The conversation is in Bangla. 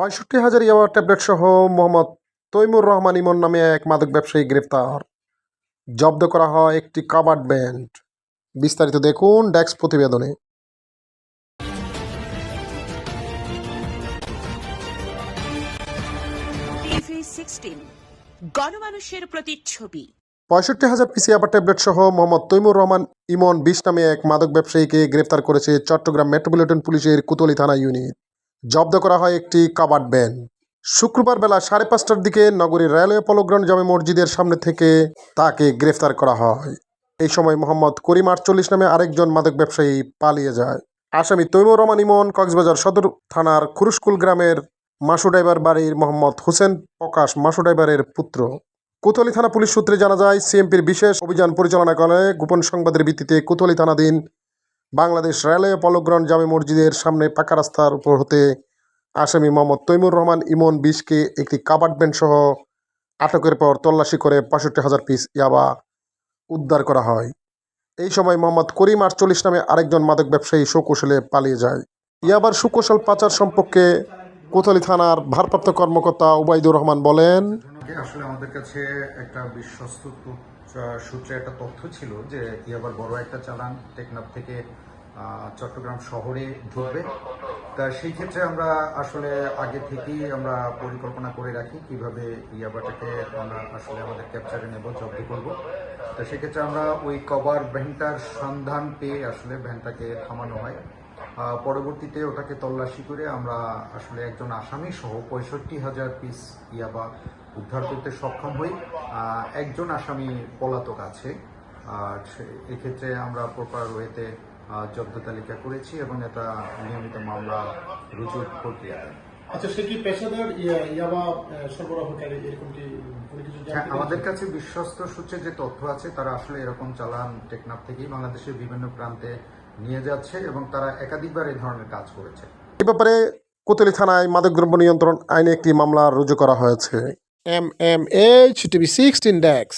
পঁয়ষট্টি হাজার ইয়াবা ট্যাবলেট সহ মোহাম্মদ তৈমুর রহমান ইমন নামে এক মাদক ব্যবসায়ী গ্রেফতার জব্দ করা হয় একটি কাবার্ড ব্যান্ড। বিস্তারিত দেখুন ডেস্ক প্রতিবেদনে। গণমানুষের প্রতিচ্ছবি। পঁয়ষট্টি হাজার পিসি ইয়াবা ট্যাবলেট সহ মোহাম্মদ তৈমুর রহমান ইমন বিশ নামে এক মাদক ব্যবসায়ীকে গ্রেফতার করেছে চট্টগ্রাম মেট্রোপলিটন পুলিশের কুতলি থানা ইউনিট। জব্দ করা হয় একটি কাবার্ড ব্যান্ড শুক্রবার বেলা সাড়ে পাঁচটার দিকে নগরীর রেলওয়ে পলগ্রাম জামে মসজিদের সামনে থেকে তাকে গ্রেফতার করা হয়। এই সময় মোহাম্মদ করিম আটচল্লিশ নামে আরেকজন মাদক ব্যবসায়ী পালিয়ে যায়। আসামি তৈমুর রহমান ইমন, কক্সবাজার সদর থানার খুরুশকুল গ্রামের মাসু ড্রাইভার বাড়ির মোহাম্মদ হোসেন প্রকাশ মাসুডাইবারের পুত্র। কোতোয়ালি থানা পুলিশ সূত্রে জানা যায়, সিএমপির বিশেষ অভিযান পরিচালনা করে গোপন সংবাদের ভিত্তিতে কোতোয়ালি থানাধীন বাংলাদেশ রেলওয়ে পলগ্রন জামে মসজিদের সামনে পাকা রাস্তার উপর হতে আসামি মোহাম্মদ তৈমুর রহমান, ইমন বিশকে একটি কাবার্ড ব্যান্ড সহ আটকের পর তল্লাশি করে পঁয়ষট্টি হাজার পিস ইয়াবা উদ্ধার করা হয়। এই সময় মোহাম্মদ করিম আটচল্লিশ নামে আরেকজন মাদক ব্যবসায়ী সুকৌশলে পালিয়ে যায়। ইয়াবার সুকৌশল পাচার সম্পর্কে কোতোয়ালি থানার ভারপ্রাপ্ত কর্মকর্তা উবাইদুর রহমান বলেন আসলে আমাদের কাছে একটা বিশ্বস্ত সূত্রে একটা তথ্য ছিল যে ইয়াবার বড় একটা চালান টেকনাফ থেকে চট্টগ্রাম শহরে ঢুকবে। তা সেই ক্ষেত্রে আমরা আসলে আগে থেকেই আমরা পরিকল্পনা করে রাখি কীভাবে ইয়াবাটাকে আমরা আসলে আমাদের ক্যাপচারে নেব, জব্দ করব। তা সেক্ষেত্রে আমরা ওই কভার ভ্যানটার সন্ধান পেয়ে আসলে ভ্যানটাকে থামানো হয়। পরবর্তীতে ওটাকে তল্লাশি করে আমরা আসলে একজন আসামি সহ পঁয়ষট্টি হাজার পিস ইয়াবা উদ্ধার করতে সক্ষম হই। একজন আসামি পলাতক আছে। আর এক্ষেত্রে আমরা প্রপার ওয়েতে জব্দ তালিকা করেছি এবং এটা নিয়মিত মামলা রুজুর প্রক্রিয়া। আচ্ছা সে পেশাদার ইয়াবা সরবরাহকারী এরকম কি হ্যাঁ আমাদের কাছে বিশ্বস্ত সূত্রে যে তথ্য আছে তারা আসলে এরকম চালান টেকনাফ থেকেই বাংলাদেশের বিভিন্ন প্রান্তে নিয়ে যাচ্ছে এবং তারা একাধিকবার এই ধরনের কাজ করেছে। এ ব্যাপারে কোতলি থানায় মাদকদ্রব্য নিয়ন্ত্রণ আইনে একটি মামলা রুজু করা হয়েছে। M M H TV sixteen ডেক্স।